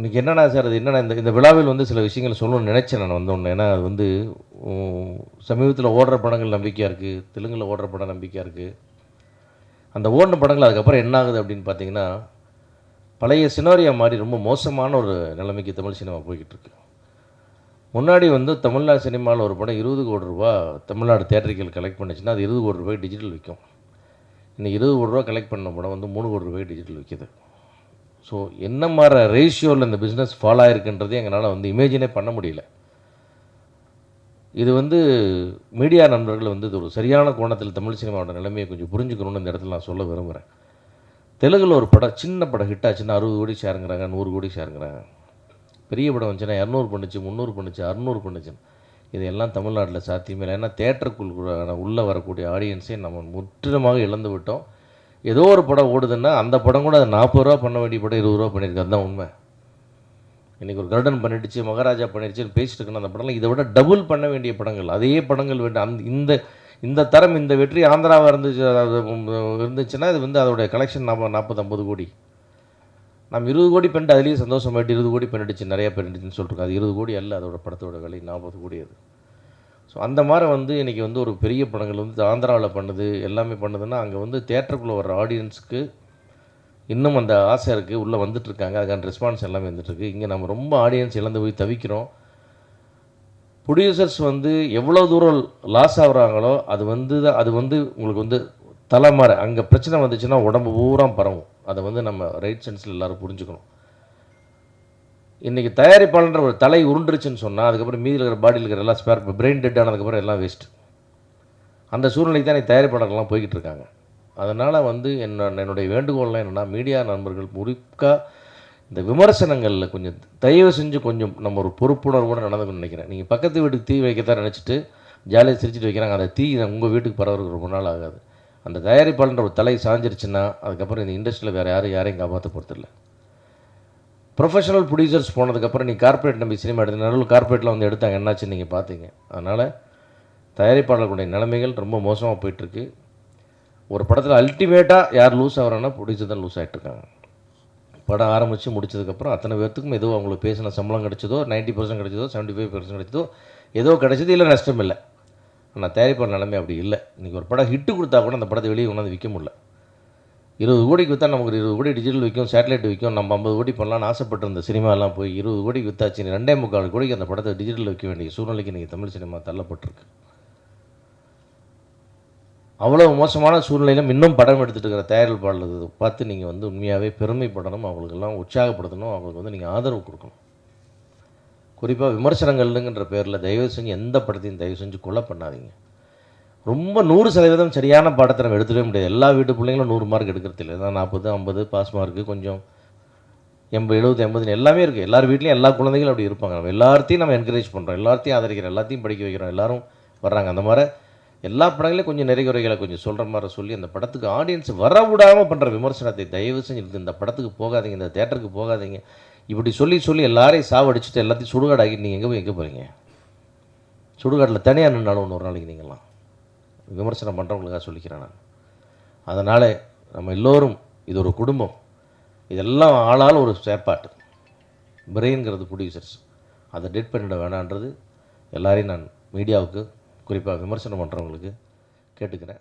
இன்றைக்கி என்னென்னா சார் அது என்னென்னா இந்த இந்த விழாவில் வந்து சில விஷயங்கள் சொல்லணும்னு நினச்சேன் நான் வந்தோடனே ஏன்னா அது வந்து சமீபத்தில் ஓடுற படங்கள் நம்பிக்கையாக இருக்குது தெலுங்கில் ஓடுற படம் நம்பிக்கையாக இருக்குது அந்த ஓடின படங்கள் அதுக்கப்புறம் என்ன ஆகுது அப்படின்னு பார்த்தீங்கன்னா பழைய சினாரியா மாதிரி ரொம்ப மோசமான ஒரு நிலைமைக்கு தமிழ் சினிமா போய்கிட்டு இருக்கு. முன்னாடி வந்து தமிழ்நாடு சினிமாவில் ஒரு படம் இருபது கோடி ரூபா தமிழ்நாடு தேட்டரிக்கல் கலெக்ட் பண்ணுச்சுன்னா அது இருபது கோடி ரூபாய் டிஜிட்டல் விற்கும் இன்றைக்கி இருபது கோடி ரூபா கலெக்ட் பண்ண படம் வந்து மூணு கோடி ரூபாய் டிஜிட்டல் விற்கிது ஸோ என்ன மாதிரி ரேஷியோவில் இந்த பிஸ்னஸ் ஃபாலோ ஆகிருக்குன்றதே எங்களால் வந்து இமேஜினே பண்ண முடியல. இது வந்து மீடியா நண்பர்கள் வந்து இது ஒரு சரியான கோணத்தில் தமிழ் சினிமாவோட நிலைமையை கொஞ்சம் புரிஞ்சுக்கணும்னு இந்த இடத்துல நான் சொல்ல விரும்புகிறேன் தெலுங்கில் ஒரு படம் சின்ன படம் ஹிட் ஆச்சுன்னா அறுபது கோடி ஷேருங்கிறாங்க நூறு கோடி ஷேருங்கிறாங்க பெரிய படம் வந்துச்சுன்னா இரநூறு பண்ணுச்சு முந்நூறு பண்ணுச்சு அறுநூறு பண்ணுச்சுன்னு. இதெல்லாம் தமிழ்நாட்டில் சாத்தியமே இல்லை. ஏன்னா தேட்டருக்குள் உள்ளே வரக்கூடிய ஆடியன்ஸை நம்ம முற்றிலுமாக இழந்து விட்டோம். ஏதோ ஒரு படம் ஓடுதுன்னா அந்த படம் கூட அது நாற்பது ரூபா பண்ண வேண்டிய படம் இருபது ரூபா பண்ணியிருக்கு. அதுதான் உண்மை. இன்றைக்கி ஒரு கர்டன் பண்ணிடுச்சு மகாராஜா பண்ணிடுச்சுன்னு பேசிட்டு இருக்கணும் அந்த படம்லாம். இதை விட டபுள் பண்ண வேண்டிய படங்கள் அதே படங்கள் வேண்டும் அந்த இந்த இந்த தரம் இந்த வெற்றி ஆந்திராவாக இருந்துச்சு இருந்துச்சுன்னா இது வந்து அதோடைய கலெக்ஷன் நாற்பது நாற்பது ஐம்பது கோடி. நம்ம இருபது கோடி பண்ணிட்டு அதுலேயே சந்தோஷமாயிட்டு இருபது கோடி பண்ணிடுச்சு நிறையா பண்ணிடுச்சுன்னு சொல்லிருக்கோம் அது இருபது கோடி அல்ல அதோட படத்தோட விலை நாற்பது கோடி அது. ஸோ அந்த மாதிரி வந்து இன்றைக்கி வந்து ஒரு பெரிய படங்கள் வந்து ஆந்திராவில் பண்ணுது எல்லாமே பண்ணுதுன்னா அங்கே வந்து தேட்டருக்குள்ளே வர்ற ஆடியன்ஸுக்கு இன்னும் அந்த ஆசை இருக்குது உள்ளே வந்துட்டுருக்காங்க அதுக்கான ரெஸ்பான்ஸ் எல்லாமே வந்துட்டுருக்கு இங்கே நம்ம ரொம்ப ஆடியன்ஸ் இழந்து போய் தவிக்கிறோம். ப்ரொடியூசர்ஸ் வந்து எவ்வளோ தூரம் லாஸ் ஆகுறாங்களோ அது வந்து தான் அது வந்து உங்களுக்கு வந்து தலைமறை அங்கே பிரச்சனை வந்துச்சுன்னா உடம்பு பூரா பரவும். அதை வந்து நம்ம ரைட் சென்ஸில் எல்லாரும் புரிஞ்சுக்கணும். இன்றைக்கி தயாரிப்பாளன்ற ஒரு தலை உருண்டுருச்சுன்னு சொன்னால் அதுக்கப்புறம் மீதியில் இருக்கிற பாடியில் இருக்கிற எல்லாம் ஸ்பேர் பிரெயின் டெட் ஆனதுக்கப்புறம் எல்லாம் வேஸ்ட் அந்த சூழ்நிலைக்கு தான் இன்னைக்கு தயாரிப்பாளர்கள்லாம் போய்கிட்டு இருக்காங்க. அதனால் வந்து என்ன என்னுடைய வேண்டுகோள்லாம் என்னென்னா மீடியா நண்பர்கள் முழுக்க இந்த விமர்சனங்களில் கொஞ்சம் தயவு செஞ்சு கொஞ்சம் நம்ம ஒரு பொறுப்புணர்வோடு நடந்துக்கணும்னு நினைக்கிறேன். நீங்கள் பக்கத்து வீட்டுக்கு தீ வைக்கத்தான் நினச்சிட்டு ஜாலியாக சிரிச்சிட்டு வைக்கிறாங்க. அந்த தீ உங்கள் வீட்டுக்கு பரவறதுக்கு ரொம்ப நாள் ஆகாது. அந்த தயாரிப்பாளன்ற ஒரு தலை சாஞ்சிருச்சுன்னா அதுக்கப்புறம் இந்த இண்டஸ்ட்ரியில் வேறு யாரும் யாரையும் காப்பாற்ற போகிறதில்ல ப்ரொஃபஷனல் ப்ரொடியூசர்ஸ் போனதுக்கப்புறம் நீ கார்ப்பரேட் நம்பி சினிமா எடுத்து நடுவில் கார்ப்பரேட்டில் வந்து எடுத்தாங்க. என்னாச்சு நீங்கள் பார்த்தீங்க? அதனால் தயாரிப்பாளர்களுடைய நிலைமைகள் ரொம்ப மோசமாக போயிட்டுருக்கு. ஒரு படத்தில் அல்டிமேட்டாக யார் லூஸ் ஆகிறாங்கன்னா ப்ரொடியூசர் தான் லூஸ் ஆகிட்டுருக்காங்க படம் ஆரம்பித்து முடிச்சதுக்கப்புறம் அத்தனை பேர்த்துக்கும் ஏதோ அவங்களுக்கு பேசின சம்பளம் கிடச்சதோ நைன்ட்டி பர்சன்ட் கிடைச்சதோ செவன்ட்டி ஃபைவ் பர்சன்ட் கிடைச்சதோ ஏதோ கிடச்சது இல்லை நஷ்டம் இல்லை. ஆனால் தயாரிப்பாளர் நிலைமை அப்படி இல்லை. இன்றைக்கி ஒரு படம் ஹிட்டு கொடுத்தா கூட அந்த படத்தை வெளியே கொண்டாந்து விற்க முடியல. இருபது கோடிக்கு விற்றா நமக்கு இருபது கோடி டிஜிட்டல் விற்கும் சேட்டலைட் விற்கும் நம்ம ஐம்பது கோடி பண்ணலாம்னு ஆசைப்பட்டிருந்த சினிமாலாம் போய் இருபது கோடிக்கு விற்றாச்சு ரெண்டே முக்கால் கோடிக்கு அந்த படத்தை டிஜிட்டல் விற்க வேண்டிய சூழ்நிலைக்கு இன்றைக்கி தமிழ் சினிமா தள்ளப்பட்டிருக்கு. அவ்வளோ மோசமான சூழ்நிலையிலும் இன்னும் படம் எடுத்துகிட்டு இருக்கிற தயாரிப்பாளர் பார்த்து நீங்கள் வந்து உண்மையாகவே பெருமைப்படணும் அவங்களுக்கெல்லாம் உற்சாகப்படுத்தணும் அவங்களுக்கு வந்து நீங்கள் ஆதரவு கொடுக்கணும். குறிப்பாக விமர்சனங்கள்ங்கிற பேரில் தயவு செஞ்சு எந்த படத்தையும் தயவு செஞ்சு கொலை பண்ணாதீங்க. ரொம்ப நூறு சதவீதம் சரியான பாடத்தை நம்ம எடுத்துக்கவே முடியாது. எல்லா வீட்டு பிள்ளைங்களும் நூறு மார்க் எடுக்கிறது இல்லை. ஏதாவது நாற்பது ஐம்பது பாஸ் மார்க்கு கொஞ்சம் எண்பது எழுபது எண்பதுன்னு எல்லாமே இருக்குது எல்லார் வீட்லேயும் எல்லா குழந்தைகளும் அப்படி இருப்பாங்க. நம்ம எல்லாத்தையும் நம்ம என்கரேஜ் பண்ணுறோம் எல்லாத்தையும் ஆதரிக்கிறோம். எல்லாத்தையும் படிக்க வைக்கிறோம். எல்லாரும் வர்றாங்க. அந்த மாதிரி எல்லா படங்களையும் கொஞ்சம் நிறைகுறைகளை கொஞ்சம் சொல்கிற மாதிரி சொல்லி அந்த படத்துக்கு ஆடியன்ஸ் வர விடாமல் பண்ணுற விமர்சனத்தை தயவு செஞ்சு இந்த படத்துக்கு போகாதீங்க இந்த தேட்டருக்கு போகாதீங்க. இப்படி சொல்லி சொல்லி எல்லாரையும் சாவடிச்சுட்டு எல்லாத்தையும் சுடுகாடாக்கி நீங்கள் எங்கே போய் எங்கே போகிறீங்க சுடுகாட்டில் தனியாக நின்னாலும் ஒரு நாளைக்கு நீங்கள்லாம் விமர்சனம் பண்ணுறவங்களுக்காக சொல்லிக்கிறேன் நான். அதனால் நம்ம எல்லோரும் இது ஒரு குடும்பம். இதெல்லாம் ஆளால் ஒரு செயற்பாட்டு. பிரெயின்கிறது ப்ரொடியூசர்ஸ் அதை டெட் பண்ணிட வேணான்றது. எல்லாரையும் நான் மீடியாவுக்கு குறிப்பாக விமர்சனம் பண்ணுறவங்களுக்கு கேட்டுக்கிறேன்.